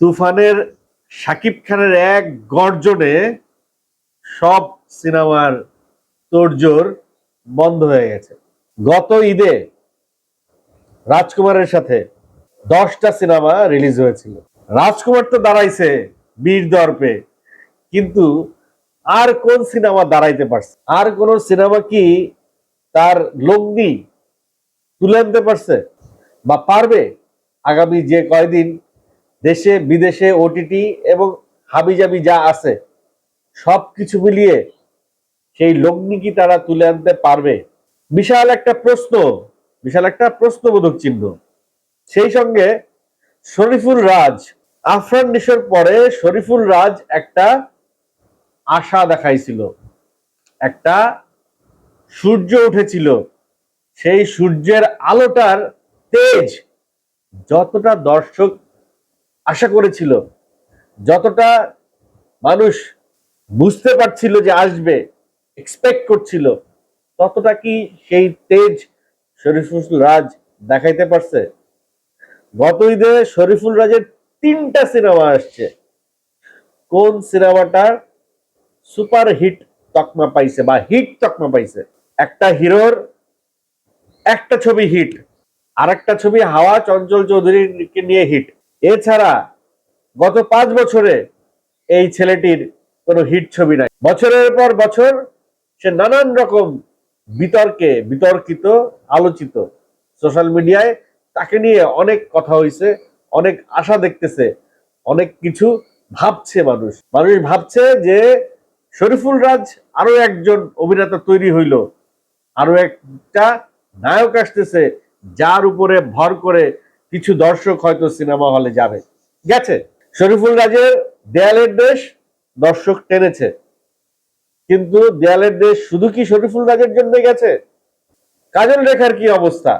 তুফানের শাকিব খানের এক গর্জনে সব সিনেমার তোড়জোড় বন্ধ হয়ে গেছে। গত ঈদে রাজকুমারের সাথে দশটা সিনেমা রিলিজ হয়েছিল। রাজকুমার তো দাঁড়াইছে বীর দর্পে, কিন্তু আর কোন সিনেমা দাঁড়াইতে পারছে? আর কোন সিনেমা কি তার লগ্নি তুলে আনতে পারছে বা পারবে? আগামী যে কয়দিন দেশে, বিদেশে ওটিটি এবং হাবিজাবি যা আছে সব কিছু মিলিয়ে সেই লগ্নি কি তারা তুলে আনতে পারবে? বিশাল একটা প্রশ্ন, বিশাল একটা প্রশ্নবোধক চিহ্ন। সেই সঙ্গে শরীফুল রাজ, আফরান নিশোর পরে শরীফুল রাজ একটা আশা দেখাইছিল, একটা সূর্য উঠেছিল। সেই সূর্যের আলোটার তেজ যতটা দর্শক আশা করেছিল। যতটা মানুষ বুঝতে পারছিল যে আসবে এক্সপেক্ট করছিল, ততটা কি সেই তেজ শরীফুল রাজ দেখাইতে পারছে? গত ঈদে শরীফুল রাজের তিনটা সিনেমা আসছে। কোন সিনেমাটা সুপার হিট তকমা পাইছে বা হিট তকমা পাইছে? একটা হিরোর, একটা ছবি হিট আর একটা ছবি হাওয়া চঞ্চল চৌধুরীকে নিয়ে হিট। এছাড়া গত পাঁচ বছরে এই ছেলেটির কোনো হিট ছবি নাই। বছরের পর বছর সে নানান রকম বিতর্কে বিতর্কিত, আলোচিত সোশ্যাল মিডিয়ায় তাকে নিয়ে অনেক কথা হয়েছে অনেক আশা দেখতেছে, অনেক কিছু ভাবছে মানুষ। মানুষ ভাবছে যে শরীফুল রাজ আরও একজন অভিনেতা তৈরি হইল, আরও একটা নায়ক আসতেছে, যার উপরে ভর করে কিছু দর্শক হয়তো সিনেমা হলে যাবে। গেছে? শরীফুল রাজের দেয়ালের দেশ দর্শক টেনেছে। কিন্তু দেয়ালের দেশ শুধু কি শরীফুল রাজের জন্য গেছে? কাজল রেখার কি অবস্থা?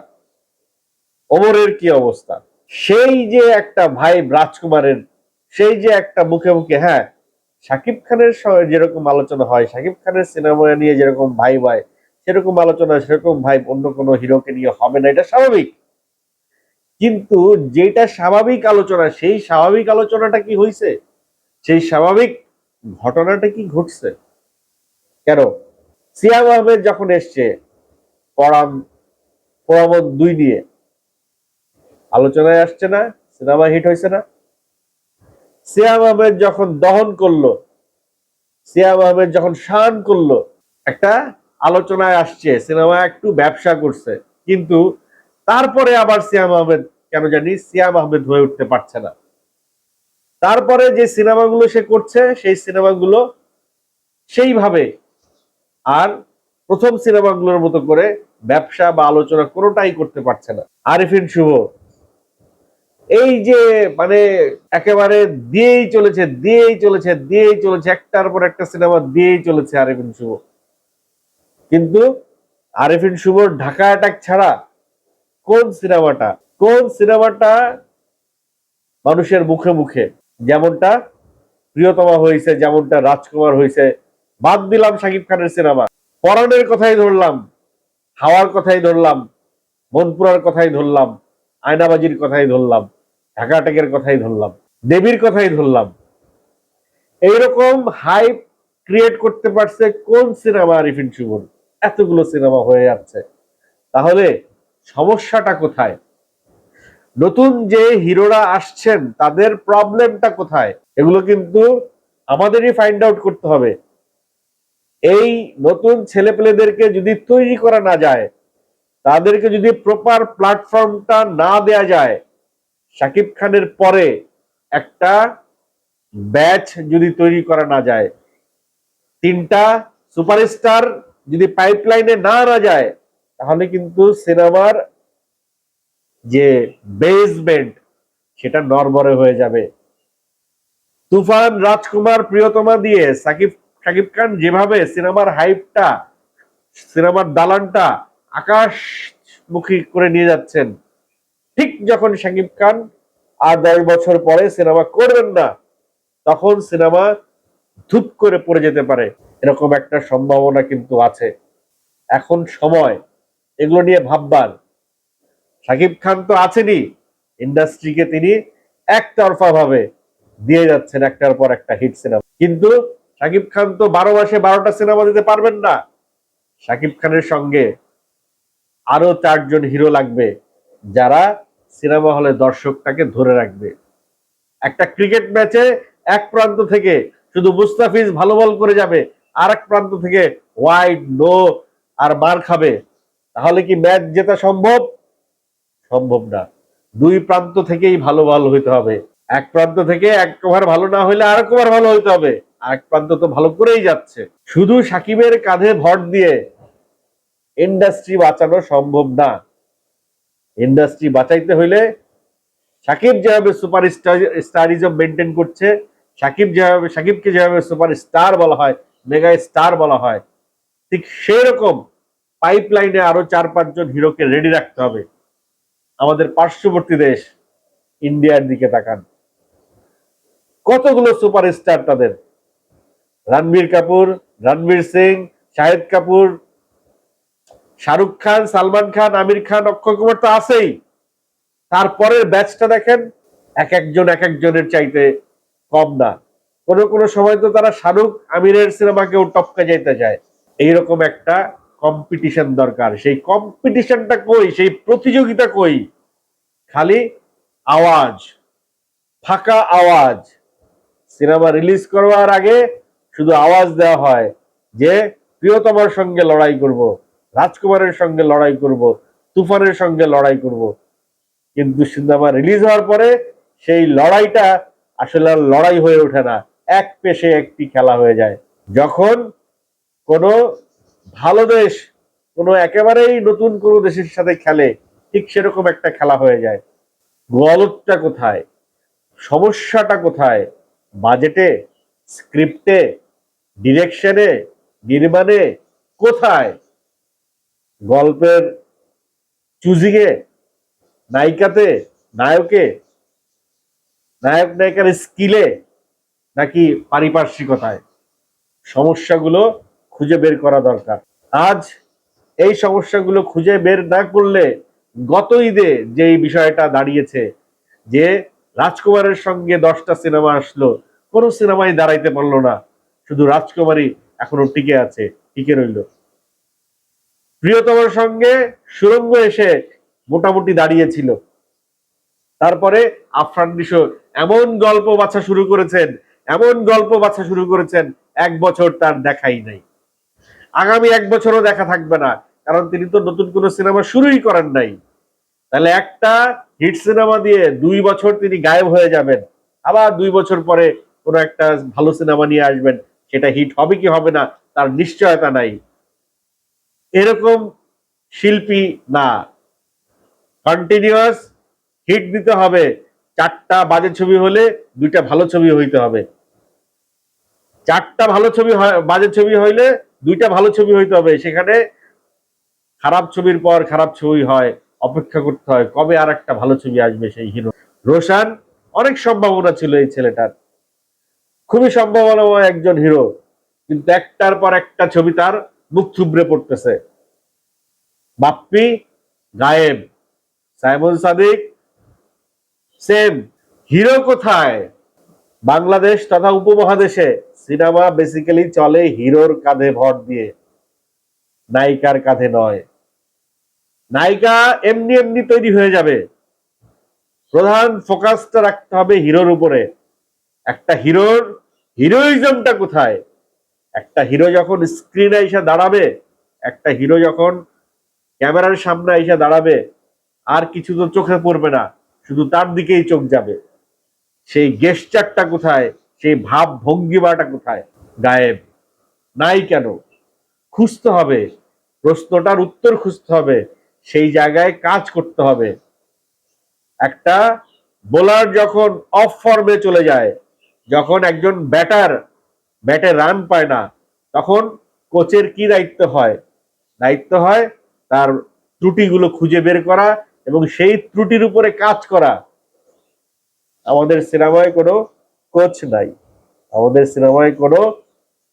ওমরের কি অবস্থা? সেই যে একটা ভাই রাজকুমারের, সেই যে একটা মুখে মুখে হ্যাঁ শাকিব খানের যেরকম আলোচনা হয়, শাকিব খানের সিনেমা নিয়ে যেরকম ভাই ভাই সেরকম আলোচনা, সেরকম ভাই অন্য কোনো হিরোকে নিয়ে হবে না, এটা স্বাভাবিক। কিন্তু যেটা স্বাভাবিক আলোচনা, সেই স্বাভাবিক আলোচনাটা কি হয়েছে সেই স্বাভাবিক ঘটনাটা কি ঘটছে? কেন? সিয়াম আহমেদ যখন এসছে পরাম দুই নিয়ে, আলোচনায় আসছে না, সিনেমা হিট হয়েছে না। সিয়াম আহমেদ যখন দহন করল, সিয়াম আহমেদ যখন শান করল, একটা আলোচনায় আসছে, সিনেমা একটু ব্যবসা করছে, কিন্তু তারপরে আবার সিয়াম আহমেদ, কেন জানি সিয়াম আহমেদ হয়ে উঠতে পারছে না। তারপরে যে সিনেমাগুলো সে করছে, সেই সিনেমাগুলো সেইভাবে আর প্রথম সিনেমাগুলোর মতো করে ব্যবসা বা আলোচনা কোনোটাই করতে পারছে না। আরিফিন শুভ, এই যে মানে একেবারে দিয়েই চলেছে দিয়েই চলেছে দিয়েই চলেছে, একটার পর একটা সিনেমা দিয়েই চলেছে আরিফিন শুভ। কিন্তু আরিফিন শুভর ঢাকা অ্যাটাক ছাড়া কোন সিনেমাটা? কোন সিনেমাটা মানুষের মুখে মুখে? যেমনটা প্রিয়তমা হয়েছে, যেমনটা রাজকুমার হয়েছে। বাদ দিলাম শাকিব খানের সিনেমা। পরাণের কথাই ধরলাম, হাওয়ার কথাই ধরলাম, মনপুরার কথাই ধরলাম, আয়নাবাজির কথাই ধরলাম, ঢাকা অ্যাটাকের কথাই ধরলাম, দেবীর কথাই ধরলাম। এইরকম হাইপ ক্রিয়েট করতে পারছে কোন সিনেমা আরিফিন শুভন এতগুলো সিনেমা হয়ে যাচ্ছে। তাহলে সমস্যাটা কোথায়? নতুন যে হিরোরা আসছেন, তাদের প্রবলেমটা কোথায়? এগুলো কিন্তু আমাদেরই ফাইন্ড আউট করতে হবে। এই নতুন ছেলেপেলেদেরকে যদি তৈরি করা না যায়, তাদেরকে যদি প্রপার প্ল্যাটফর্মটা না দেয়া যায়, শাকিব খানের পরে একটা ব্যাচ যদি তৈরি করা না যায়, তিনটা সুপারস্টার যদি পাইপলাইনে না আনা যায় তাহলে কিন্তু সিনেমার যে বেসমেন্ট সেটা নরবরে হয়ে যাবে। তুফান, রাজকুমার, প্রিয়তমা দিয়ে সাকিব সাকিব খান যেভাবে সিনেমার হাইপটা সিনেমার দালানটা আকাশমুখী করে নিয়ে যাচ্ছেন, ঠিক যখন সাকিব খান আর দশ বছর পরে সিনেমা করবেন না, তখন সিনেমা ধূপ করে পড়ে যেতে পারে। এরকম একটা সম্ভাবনা কিন্তু আছে। এখন সময়। এগুলো নিয়ে ভাববার। সাকিব খান তো আছেনই। ইন্ডাস্ট্রিকে তিনি একতরফা ভাবে দিয়ে যাচ্ছেন একটার পর একটা হিট সিনেমা। কিন্তু শাকিব খান তো বারো মাসে বারোটা সিনেমা দিতে পারবেন না। শাকিব খানের সঙ্গে আরও চারজন হিরো লাগবে, যারা সিনেমা হলে দর্শকটাকে ধরে রাখবে। একটা ক্রিকেট ম্যাচে এক প্রান্ত থেকে শুধু মুস্তাফিজ ভালো বল করে যাবে আর এক প্রান্ত থেকে ওয়াইড, নো, আর মার খাবে। তাহলে কি ম্যাচ জেতা সম্ভব? সম্ভব না। দুই প্রান্ত থেকেই ভালো বল হইতে হবে। এক প্রান্ত থেকে এক ওভার ভালো না হইলে আর এক ওভার ভালো হইতে হবে। এক প্রান্ত তো ভালো করেই যাচ্ছে। শুধু সাকিবের কাঁধে ভর দিয়ে ইন্ডাস্ট্রি বাঁচানো সম্ভব না। ইন্ডাস্ট্রি বাঁচাইতে হইলে সাকিব যেভাবে সুপার স্টারিজম মেনটেন করছে, সাকিব যেভাবে সাকিবকে যেভাবে সুপার স্টার বলা হয়, মেগা স্টার বলা হয়, ঠিক সেরকম পাইপলাইনে আরও চার, পাঁচজন হিরোকে রেডি রাখতে হবে। আমাদের পার্শ্ববর্তী দেশ, ইন্ডিয়ার দিকে তাকান। কতগুলো সুপার স্টার তাদের? রণবীর কাপুর, রণবীর সিং, শাহিদ কাপুর, শাহরুখ খান, সালমান খান, আমির খান, অক্ষয় কুমার তো আছেই। তারপরের ব্যাচটা দেখেন, এক একজন, এক একজনের চাইতে কম না। কোনো কোনো সময় তো তারা শাহরুখ, আমিরের সিনেমাকেও টপকা যাইতে যায় এইরকম একটা কম্পিটিশন দরকার। সেই কম্পিটিশনটা কই? সেই প্রতিযোগিতা কই? খালি আওয়াজ, ফাঁকা আওয়াজ। সিনেমা রিলিজ করবার আগে শুধু আওয়াজ দেওয়া হয় যে প্রিয়তমার সঙ্গে লড়াই করব, রাজকুমারের সঙ্গে লড়াই করব, তুফানের সঙ্গে লড়াই করব। কিন্তু সিনেমা রিলিজ হওয়ার পরে সেই লড়াইটা আসলে আর লড়াই হয়ে ওঠে না। এক পেশে একটি খেলা হয়ে যায়। যখন কোনো ভালো দেশ, কোনো একেবারেই নতুন কোনো দেশের সাথে খেলে ঠিক সেরকম একটা খেলা হয়ে যায়। গলতটা কোথায়? সমস্যাটা কোথায়? বাজেটে? স্ক্রিপ্টে? ডিরেকশনে? নির্মাণে? কোথায়? গল্পের চুজিংয়ে? নায়িকাতে? নায়কে? নায়ক নায়িকার স্কিলে? নাকি পারিপার্শ্বিকতায়? সমস্যাগুলো খুঁজে বের করা দরকার। আজ এই সমস্যাগুলো খুঁজে বের না করলে গত ঈদে যে বিষয়টা দাঁড়িয়েছে, যে রাজকুমারের সঙ্গে দশটা সিনেমা আসলো, কোনো সিনেমাই দাঁড়াইতে পারল না। শুধু রাজকুমারী এখনও টিকে আছে, টিকে রইল। প্রিয়তমার সঙ্গে সুরঙ্গ এসে মোটামুটি দাঁড়িয়েছিল। তারপরে আফরান নিশো এমন গল্প বাছা শুরু করেছেন, এমন গল্প বাছা শুরু করেছেন, এক বছর তার দেখাই নাই। আগামী এক বছরও দেখা থাকবে না, কারণ তিনি তো নতুন কোনো সিনেমা শুরুই করেন নাই। তাহলে একটা হিট সিনেমা দিয়ে দুই বছর তিনি গায়েব হয়ে যাবেন, আবার দুই বছর পরে কোনো একটা ভালো সিনেমা নিয়ে আসবেন, সেটা হিট হবে কি হবে না, তার নিশ্চয়তা নাই। এরকম শিল্পী না। কন্টিনিউয়াস হিট দিতে হবে, চারটা বাজে ছবি হলে দুইটা ভালো ছবি হইতে হবে। চারটা ভালো ছবি বাজে ছবি হইলে দুইটা ভালো ছবি হইতে হবে। সেখানে খারাপ ছবির পর খারাপ ছবি হয়, অপেক্ষা করতে হয়, কবে আর একটা ভালো ছবি আসবে সেই হিরো। রোশান, অনেক সম্ভাবনা ছিল এই ছেলেটার। খুবই সম্ভাবনাময় একজন হিরো, কিন্তু একটার পর একটা ছবি তার মুখ থুবড়ে পড়তেছে। বাপ্পি, গায়েব। Simon Sadiq, same. হিরো কোথায়? বাংলাদেশ তথা উপমহাদেশে। সিনেমা বেসিক্যালি চলে হিরোর কাঁধে ভর দিয়ে, নায়িকার কাঁধে নয়। নায়িকা এমনি এমনি তৈরি হয়ে যাবে। প্রধান ফোকাসটা রাখতে হবে হিরোর উপরে। একটা হিরোর হিরোইজমটা কোথায়? একটা হিরো যখন স্ক্রিনে এসে দাঁড়াবে, একটা হিরো যখন ক্যামেরার সামনে এসে দাঁড়াবে, আর কিছু তো চোখে পড়বে না, শুধু তার দিকেই চোখ যাবে। সেই গেস্টারটা কোথায়? সেই ভাব ভঙ্গিমাটা কোথায়? গায়েব। নাই কেন? খুঁজতে হবে। প্রশ্নটার উত্তর খুঁজতে হবে। সেই জায়গায় কাজ করতে হবে। একটা বোলার যখন অফ ফর্মে চলে যায়, যখন একজন ব্যাটার ব্যাটে রান পায় না, তখন কোচের কি দায়িত্ব হয়? দায়িত্ব হয় তার ত্রুটিগুলো খুঁজে বের করা এবং সেই ত্রুটির উপরে কাজ করা। আমাদের সিনেমায় কোনো কোচ নাই। আমাদের সিনেমায় কোনো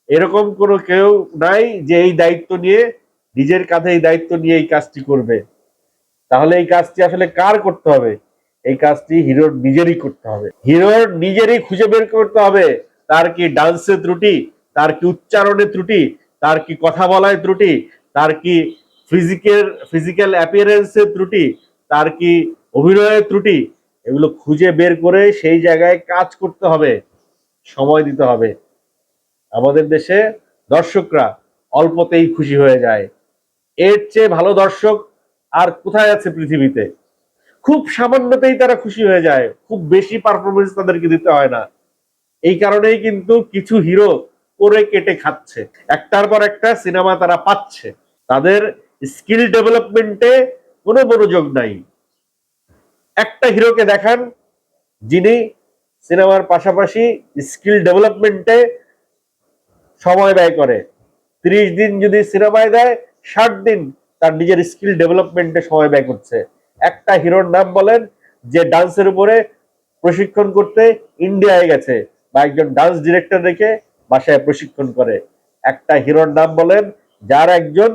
এরকম কোনো কেউ নাই যে এই দায়িত্ব নিয়ে, নিজের কাঁধে এই দায়িত্ব নিয়ে এই কাজটি করবে। তাহলে এই কাজটি আসলে কার করতে হবে? এই কাজটি হিরোর নিজেরই করতে হবে। হিরোর নিজেরই খুঁজে বের করতে হবে। তার কি ডান্সের ত্রুটি, তার কি উচ্চারণের ত্রুটি, তার কি কথা বলায় ত্রুটি, তার কি ফিজিক্যাল ফিজিক্যাল অ্যাপিয়ারেন্সের ত্রুটি, তার কি অভিনয়ের ত্রুটি এগুলো খুঁজে বের করে সেই জায়গায় কাজ করতে হবে, সময় দিতে হবে। আমাদের দেশে দর্শকরা অল্পতেই খুশি হয়ে যায়। এর চেয়ে ভালো দর্শক আর কোথায় আছে পৃথিবীতে? খুব সামান্যতেই তারা খুশি হয়ে যায়, খুব বেশি পারফরমেন্স তাদেরকে দিতে হয় না। এই কারণেই কিন্তু কিছু হিরো করে কেটে খাচ্ছে। একটার পর একটা সিনেমা তারা পাচ্ছে। তাদের স্কিল ডেভেলপমেন্টে কোনো মনোযোগ নাই। একটা হিরোকে দেখান যিনি সিনেমার পাশাপাশি স্কিল ডেভেলপমেন্টে সময় ব্যয় করে। ত্রিশ দিন যদি সিনেমায় দেয়, ষাট দিন তার নিজের স্কিল ডেভেলপমেন্টে সময় ব্যয় করছে। একটা হিরোর নাম বলেন যে ডান্সের উপরে প্রশিক্ষণ করতে ইন্ডিয়ায় গেছে বা একজন ডান্স ডিরেক্টর রেখে বাসায় প্রশিক্ষণ করে। একটা হিরোর নাম বলেন যার একজন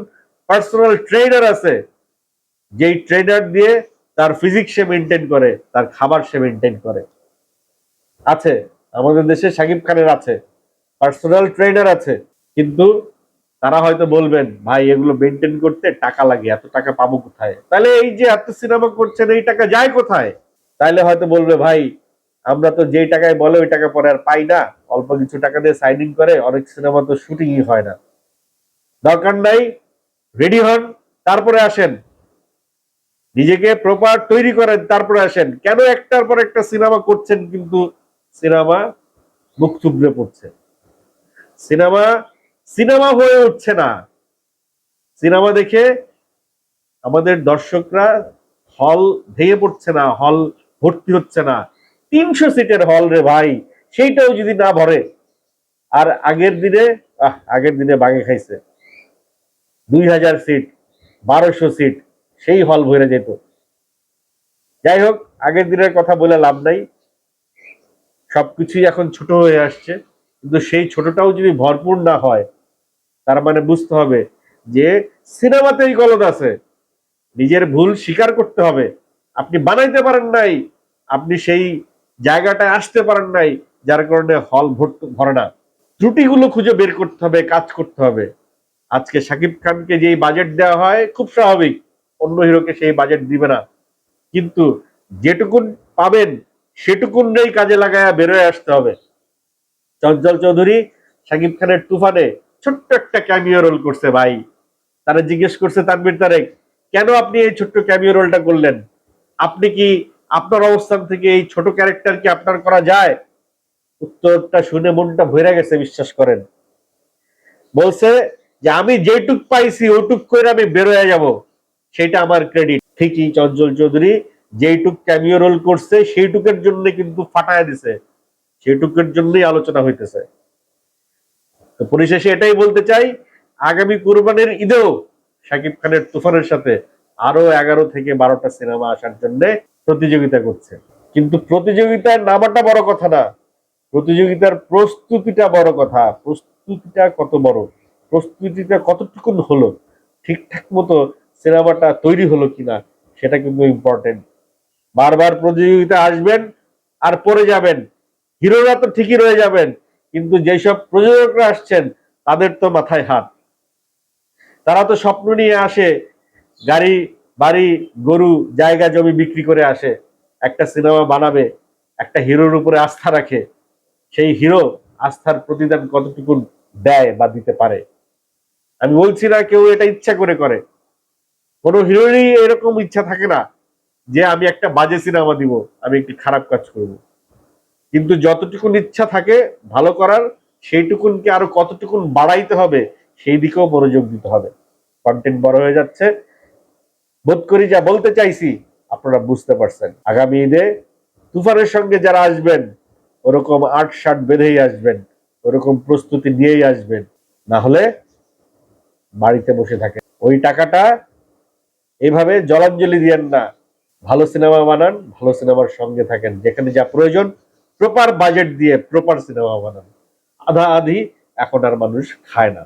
পার্সোনাল ট্রেনার আছে। যেই ট্রেনার দিয়ে তার ফিজিক্স সে মেনটেন করে, তার খাবার সে মেনটেন করে। আছে, আমাদের দেশে সাকিব খানের আছে পার্সোনাল ট্রেনার আছে, কিন্তু তারা হয়তো বলবেন, ভাই, এগুলো মেনটেন করতে টাকা লাগে, এত টাকা পাবো কোথায়? তাহলে এই যে এত সিনেমা করছেন, এই টাকা যায় কোথায়? তাহলে হয়তো বলবে, ভাই, আমরা তো যেই টাকায় বলে, ওই টাকা পরে আর পাই না। অল্প কিছু টাকা দিয়ে সাইনিং করে, অনেক সিনেমা তো শুটিংই হয় না। দরকার নাই রেডি হন, তারপরে আসেন। নিজেকে প্রপার তৈরি করেন, তারপরে আসেন। কেন একটার পর একটা সিনেমা করছেন কিন্তু সিনেমা মুখ থুবড়ে পড়ছে? সিনেমা সিনেমা হয়ে উঠছে না। সিনেমা দেখে আমাদের দর্শকরা হল ভেঙে পড়ছে না হল ভর্তি হচ্ছে না। তিনশো সিটের হল রে ভাই, সেইটাও যদি না ভরে, আর আগের দিনে আগের দিনে বাগে খাইছে। দুই হাজার সিট বারোশো সিট সেই হল ভরে যেত। যাই হোক আগের দিনের কথা বলে লাভ নাই। সবকিছুই এখন ছোট হয়ে আসছে। কিন্তু সেই ছোটটাও যদি ভরপুর না হয়, তার মানে বুঝতে হবে যে সিনেমাতেই গলদ আছে। নিজের ভুল স্বীকার করতে হবে। আপনি বানাইতে পারেন নাই, আপনি সেই জায়গাটায় আসতে পারেন নাই, যার কারণে হল ভরে না। ত্রুটিগুলো খুঁজে বের করতে হবে, কাজ করতে হবে। আজকে শাকিব খানকে যেই বাজেট দেওয়া হয়, খুব স্বাভাবিক। অন্য হিরোকে সেই বাজেট দিবে না। কিন্তু যেটুকুন পাবেন সেটুকুন সেটুকুনটাই কাজে লাগায় বেরোয় আসতে হবে। চঞ্চল চৌধুরী, শাকিব খানের তুফানে ছোট্ট একটা ক্যামিও রোল করছে ভাই। তারা জিজ্ঞেস করছে তানবির তারেক, কেন আপনি এই ছোট্ট ক্যামিও রোলটা করলেন? আপনি কি আপনার অবস্থান থেকে এই ছোট ক্যারেক্টার কি আপনার করা যায়? উত্তরটা শুনে মনটা ভরে গেছে, বিশ্বাস করেন। বলছে যে, আমি যেটুক পাইছি, ওটুক করে আমি বেরোয় যাব। সেটা আমার ক্রেডিট ঠিকই, চঞ্চল চৌধুরী, যেইটুক ক্যামিও রোল করছে, সেইটুকের জন্য কিন্তু ফাটায় দিছে। সেইটুকের জন্যই আলোচনা হইতেছে। তো পরিশেষে এটাই বলতে চাই, আগামী কুরবানির ঈদেও শাকিব খানের তুফানের সাথে আরও এগারো থেকে বারোটা সিনেমা আসার জন্য প্রতিযোগিতা করছে। কিন্তু প্রতিযোগিতায় নামাটা বড় কথা না। প্রতিযোগিতার প্রস্তুতিটা বড় কথা। প্রস্তুতিটা কত বড়? প্রস্তুতিটা কতটুকুন হলো? ঠিকঠাক মতো সিনেমাটা তৈরি হলো কিনা সেটা কিন্তু ইম্পর্টেন্ট বারবার প্রতিযোগিতা আসবেন আর পরে যাবেন। হিরোরা তো ঠিকই রয়ে যাবেন, কিন্তু যেসব প্রযোজকরা আসছেন, তাদের তো মাথায় হাত। তারা তো স্বপ্ন নিয়ে আসে, গাড়ি, বাড়ি, গরু, জায়গা, জমি বিক্রি করে আসে, একটা সিনেমা বানাবে, একটা হিরোর উপরে আস্থা রাখে, সেই হিরো আস্থার প্রতিদান কতটুকু দেয় বা দিতে পারে? আমি বলছি না কেউ এটা ইচ্ছা করে করে। কোনো হিরোরই এরকম ইচ্ছা থাকে না যে আমি একটা বাজে সিনেমা দিব, আমি একটি খারাপ কাজ করব। কিন্তু যতটুকুন ইচ্ছা থাকে ভালো করার, সেইটুকুনকে আরও কতটুকুন বাড়াইতে হবে, সেই দিকেও মনোযোগ দিতে হবে। কন্টেন্ট বড় হয়ে যাচ্ছে। বোধ করি যা বলতে চাইছি, আপনারা বুঝতে পারছেন। আগামী ঈদে তুফানের সঙ্গে যারা আসবেন, ওরকম আট ষাট বেঁধেই আসবেন, ওরকম প্রস্তুতি নিয়েই আসবেন। না হলে বাড়িতে বসে থাকেন। ওই টাকাটা এইভাবে জলাঞ্জলি দিয়েন না। ভালো সিনেমা বানান, ভালো সিনেমার সঙ্গে থাকেন। যেখানে যা প্রয়োজন প্রপার বাজেট দিয়ে প্রপার সিনেমা বানান। আধা আধি এখন আর মানুষ খায় না।